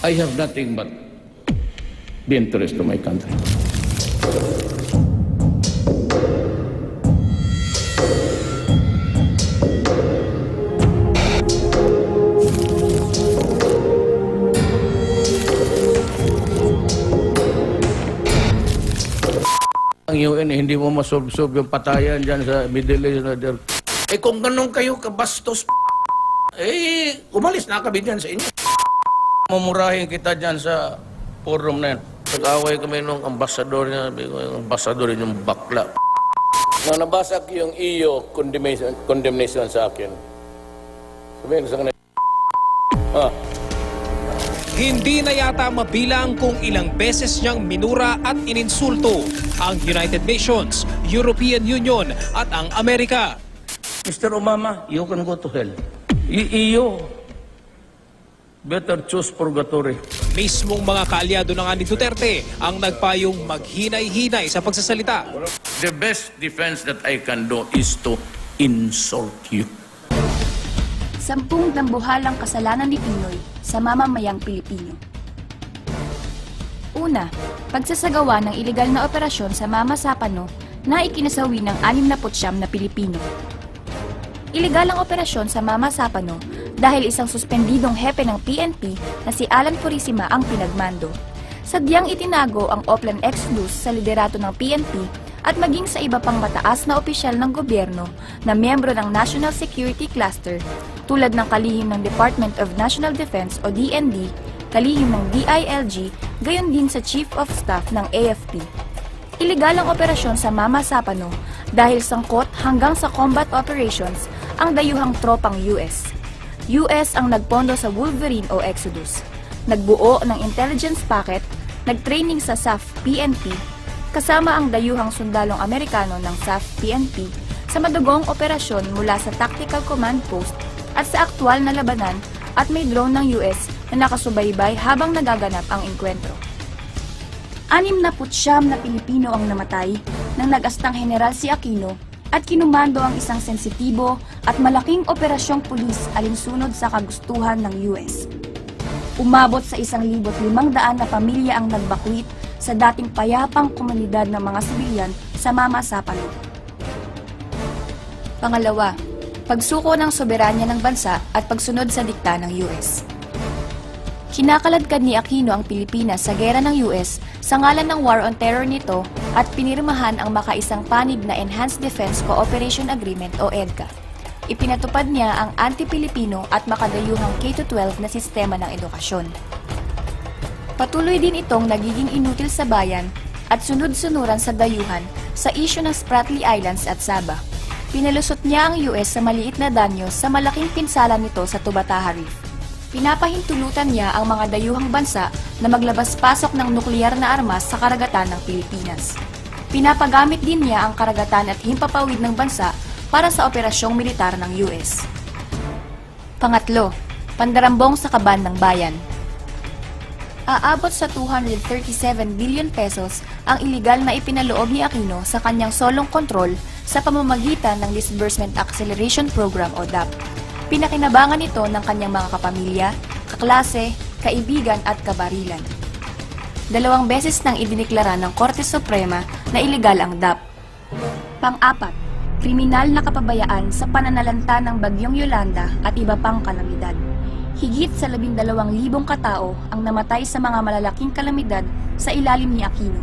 I have nothing but the interest of my country. Ang UN, hindi mo masolve-solve yung patayan dyan sa Middle East. Na there. Eh kung ganun kayo kabastos, eh umalis na kami dyan sa inyo. Mumurahin kita dyan sa forum na yan. Nag-away kami nung ambasador niya, sabi ko, yung ambasador yun yung bakla. Nang nabasa ko yung iyo condemnation, condemnation sa akin, sabihin ko sa kanila, ah, Hindi na yata mabilang kung ilang beses niyang minura at ininsulto ang United Nations, European Union at ang Amerika. Mr. Obama, you can go to hell. I- iyo, better choose purgatory. Mismong mga kaalyado na nga ni Duterte ang nagpayong maghinay-hinay sa pagsasalita. The best defense that I can do is to insult you. Sampung dambuhalang kasalanan ni Pinoy sa mamamayang Pilipino. Una, pagsasagawa ng ilegal na operasyon sa Mama Sapano na ikinasawi ng 69 na Pilipino. Ilegal ang operasyon sa Mama Sapano dahil isang suspendidong hepe ng PNP na si Alan Purisima ang pinagmando. Sadyang itinago ang Oplan Exodus sa liderato ng PNP at maging sa iba pang mataas na opisyal ng gobyerno na miyembro ng National Security Cluster tulad ng kalihim ng Department of National Defense o DND, kalihim ng DILG, gayon din sa Chief of Staff ng AFP. Ilegal ang operasyon sa Mama Sapano dahil sangkot hanggang sa combat operations ang dayuhang tropang US. US ang nagpondo sa Wolverine o Exodus. Nagbuo ng intelligence packet, nagtraining sa SAF PNP, kasama ang dayuhang sundalong Amerikano ng SAF PNP sa madugong operasyon mula sa Tactical Command Post at sa aktwal na labanan at may drone ng US na nakasubaybay habang nagaganap ang enkwentro. Anim na putsyam na Pilipino ang namatay nang nag-astang general si Aquino at kinumando ang isang sensitibo at malaking operasyong pulis alinsunod sa kagustuhan ng US. Umabot sa isang libot limang daan na pamilya ang nagbakwit sa dating payapang komunidad ng mga sibilyan sa Mama Sapalo. Pangalawa, pagsuko ng soberanya ng bansa at pagsunod sa dikta ng US. Kinakaladkad ni Aquino ang Pilipinas sa gera ng US sa ngalan ng War on Terror nito at pinirmahan ang makaisang panig na Enhanced Defense Cooperation Agreement o EDCA. Ipinatupad niya ang anti-Pilipino at makadayuhang K-12 na sistema ng edukasyon. Patuloy din itong nagiging inutil sa bayan at sunod-sunuran sa dayuhan sa isyu ng Spratly Islands at Sabah. Pinalusot niya ang US sa maliit na danyo sa malaking pinsala nito sa Tubataha Reef. Pinapahintulutan niya ang mga dayuhang bansa na maglabas-pasok ng nukleyar na armas sa karagatan ng Pilipinas. Pinapagamit din niya ang karagatan at himpapawid ng bansa para sa operasyong militar ng US. Pangatlo, pandarambong sa kaban ng bayan. Aabot sa 237 billion pesos ang iligal na ipinaloob ni Aquino sa kanyang solong kontrol sa pamamagitan ng Disbursement Acceleration Program o DAP. Pinakinabangan ito ng kanyang mga kapamilya, kaklase, kaibigan at kabarilan. Dalawang beses nang idiniklara ng Korte Suprema na iligal ang DAP. Pang-apat, kriminal na kapabayaan sa pananalanta ng Bagyong Yolanda at iba pang kalamidad. Higit sa labing dalawang libong katao ang namatay sa mga malalaking kalamidad sa ilalim ni Aquino,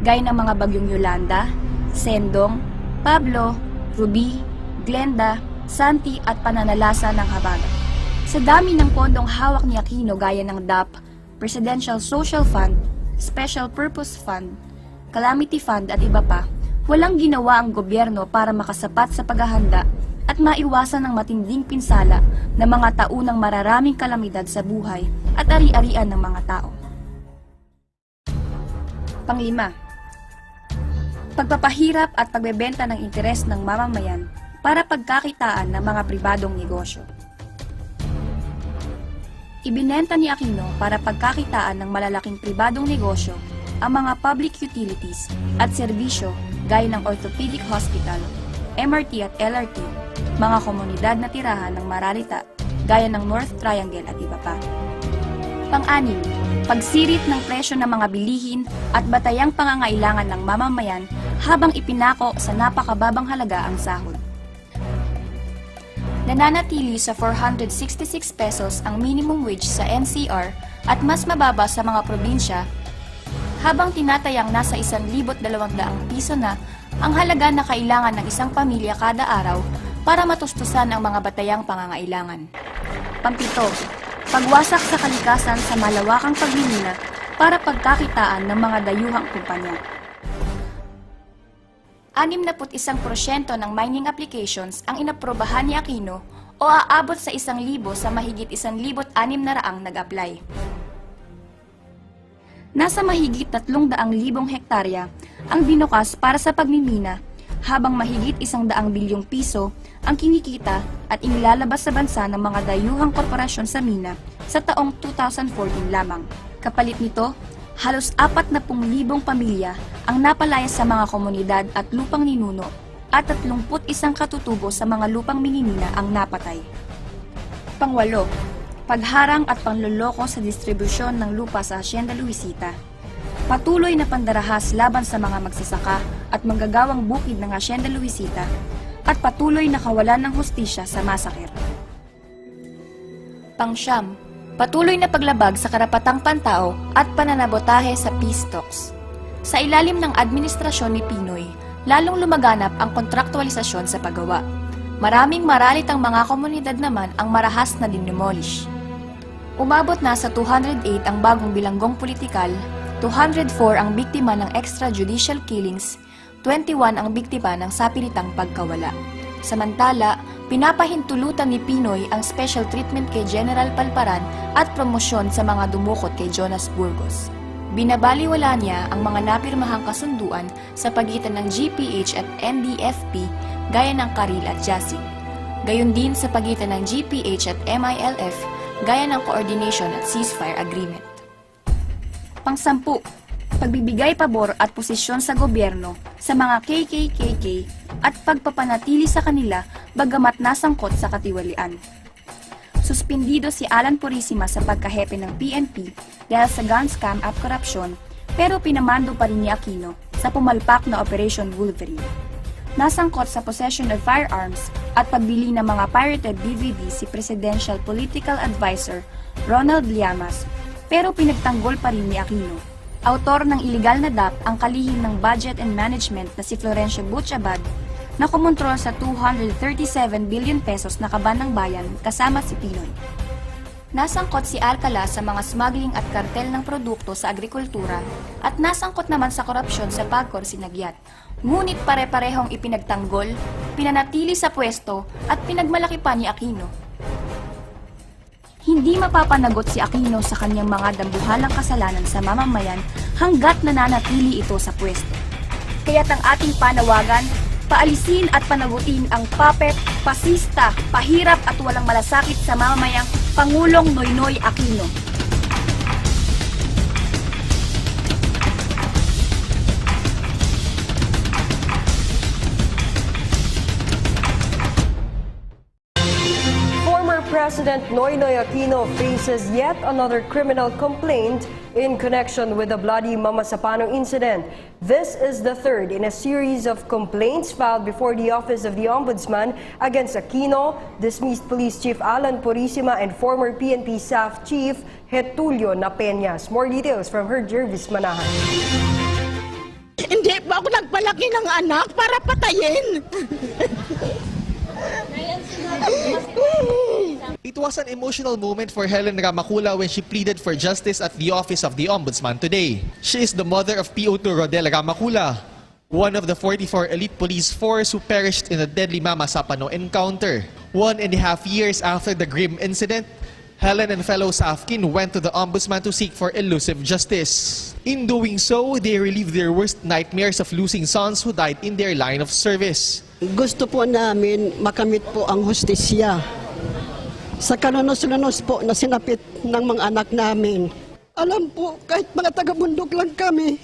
gaya ng mga bagyong Yolanda, Sendong, Pablo, Ruby, Glenda, Santi at pananalasa ng Habagat. Sa dami ng pondong hawak ni Aquino gaya ng DAP, Presidential Social Fund, Special Purpose Fund, Calamity Fund at iba pa, walang ginawa ang gobyerno para makasapat sa paghahanda at maiwasan ang matinding pinsala ng mga taunang mararaming kalamidad sa buhay at ari-arian ng mga tao. Panglima, pagpapahirap at pagbebenta ng interes ng mamamayan para pagkakitaan ng mga pribadong negosyo. Ibinenta ni Aquino para pagkakitaan ng malalaking pribadong negosyo ang mga public utilities at serbisyo gaya ng orthopedic hospital, MRT at LRT, mga komunidad na tirahan ng Maralita gaya ng North Triangle at iba pa. Pang-anim, pagsirit ng presyo ng mga bilihin at batayang pangangailangan ng mamamayan habang ipinako sa napakababang halaga ang sahod. Nananatili sa 466 pesos ang minimum wage sa NCR at mas mababa sa mga probinsya habang tinatayang nasa 1,200 piso na ang halaga na kailangan ng isang pamilya kada araw para matustusan ang mga batayang pangangailangan. Pampito, pagwasak sa kalikasan sa malawakang pagmimina para pagkakitaan ng mga dayuhang kumpanya. 61% ng mining applications ang inaprobahan ni Aquino o aabot sa 1,000 sa mahigit 1,600 na nag-apply. Nasa mahigit 300,000 hektarya ang binukas para sa pagmimina habang mahigit 100 bilyong piso ang kinikita at inilalabas sa bansa ng mga dayuhang korporasyon sa mina sa taong 2014 lamang. Kapalit nito, halos 40,000 pamilya ang napalaya sa mga komunidad at lupang ninuno at 31 katutubo sa mga lupang minimina ang napatay. Pangwalo, pagharang at panloloko sa distribusyon ng lupa sa Hacienda Luisita. Patuloy na pandarahas laban sa mga magsasaka at manggagawang bukid ng Hacienda Luisita at patuloy na kawalan ng hustisya sa masakir. Pangsyam, patuloy na paglabag sa karapatang pantao at pananabotahe sa peace talks. Sa ilalim ng administrasyon ni Pinoy, lalong lumaganap ang kontraktualisasyon sa paggawa. Maraming maralit ang mga komunidad naman ang marahas na dindemolish. Umabot na sa 208 ang bagong bilanggong politikal, 204 ang biktima ng extrajudicial killings, 21 ang biktima ng sapilitang pagkawala. Samantala, pinapahintulutan ni Pinoy ang special treatment kay General Palparan at promosyon sa mga dumukot kay Jonas Burgos. Binabaliwala niya ang mga napirmahang kasunduan sa pagitan ng GPH at NDFP gaya ng Karil at Jasig. Gayon din sa pagitan ng GPH at MILF gaya ng Coordination at Ceasefire Agreement. Pangsampu, pagbibigay pabor at posisyon sa gobyerno sa mga KKKK at pagpapanatili sa kanila bagamat nasangkot sa katiwalian. Suspindido si Alan Purisima sa pagkahepe ng PNP dahil sa gun scam at korupsyon pero pinamando pa rin ni Aquino sa pumalpak na Operation Wolverine. Nasangkot sa possession of firearms at pagbili ng mga pirated DVD si Presidential Political Advisor Ronald Llamas pero pinagtanggol pa rin ni Aquino. Autor ng iligal na DAP ang kalihim ng budget and management na si Florencio Butchabad na kumontrol sa 237 billion pesos na kaban ng bayan kasama si Pinoy. Nasangkot si Alcala sa mga smuggling at kartel ng produkto sa agrikultura at nasangkot naman sa korupsyon sa Pagcor Sinagyat. Ngunit pare-parehong ipinagtanggol, pinanatili sa pwesto at pinagmalaki pa ni Aquino. Hindi mapapanagot si Aquino sa kanyang mga dambuhalang kasalanan sa mamamayan hanggat nananatili ito sa pwesto. Kaya't ang ating panawagan, paalisin at panagutin ang papet, pasista, pahirap at walang malasakit sa mamamayang Pangulong Noynoy Aquino. President Noynoy Aquino faces yet another criminal complaint in connection with the bloody Mama Sapano incident. This is the third in a series of complaints filed before the Office of the Ombudsman against Aquino, dismissed Police Chief Alan Purisima, and former PNP Staff Chief Getulio Napeñas. More details from her Jervis Manahan. Hindi pa ako nagpalaki ng anak para patayin. It was an emotional moment for Helen Ramakula when she pleaded for justice at the office of the Ombudsman today. She is the mother of PO2 Rodel Ramakula, one of the 44 elite police force who perished in the deadly Mama Sapano encounter. One and a half years after the grim incident, Helen and fellow Safkin went to the Ombudsman to seek for elusive justice. In doing so, they relieved their worst nightmares of losing sons who died in their line of service. Gusto po namin makamit po ang hustisya sa kanunos-lunos po na sinapit ng mga anak namin. Alam po, kahit mga taga-bundok lang kami,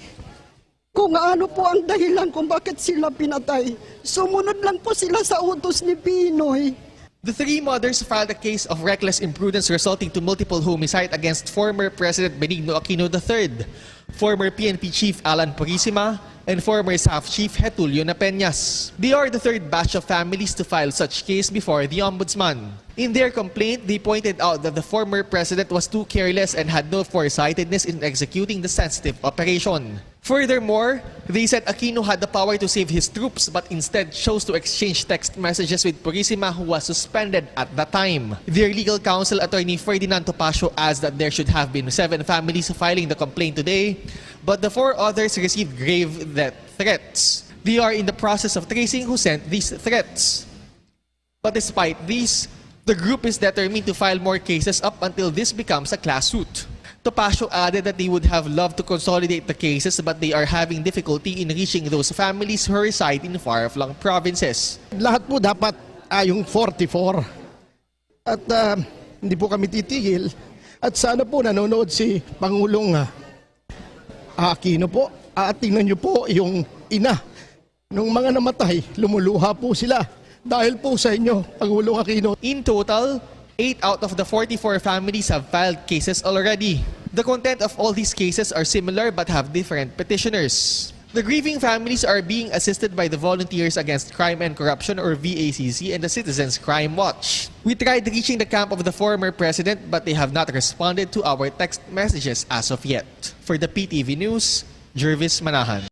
kung ano po ang dahilan kung bakit sila pinatay. Sumunod lang po sila sa utos ni Pinoy. The three mothers filed a case of reckless imprudence resulting to multiple homicide against former President Benigno Aquino III, former PNP Chief Alan Purisima, and former SAF Chief Getulio Napeñas. They are the third batch of families to file such case before the Ombudsman. In their complaint, they pointed out that the former president was too careless and had no foresightedness in executing the sensitive operation. Furthermore, they said Aquino had the power to save his troops but instead chose to exchange text messages with Purisima who was suspended at the time. Their legal counsel attorney Ferdinand Topacio adds that there should have been seven families filing the complaint today, but the four others received grave death threats. They are in the process of tracing who sent these threats. But despite these, the group is determined to file more cases up until this becomes a class suit. Topacio added that they would have loved to consolidate the cases but they are having difficulty in reaching those families who reside in far-flung provinces. lahat po dapat ah, yung 44. At ah, hindi po kami titigil. At sana po nanonood si Pangulong ah, Aquino po. At tingnan niyo po yung ina. Nung mga namatay, lumuluha po sila. Dahil po sa inyo, Pangulong Aquino. In total, 8 out of the 44 families have filed cases already. The content of all these cases are similar but have different petitioners. The grieving families are being assisted by the Volunteers Against Crime and Corruption or VACC and the Citizens Crime Watch. We tried reaching the camp of the former president but they have not responded to our text messages as of yet. For the PTV News, Jervis Manahan.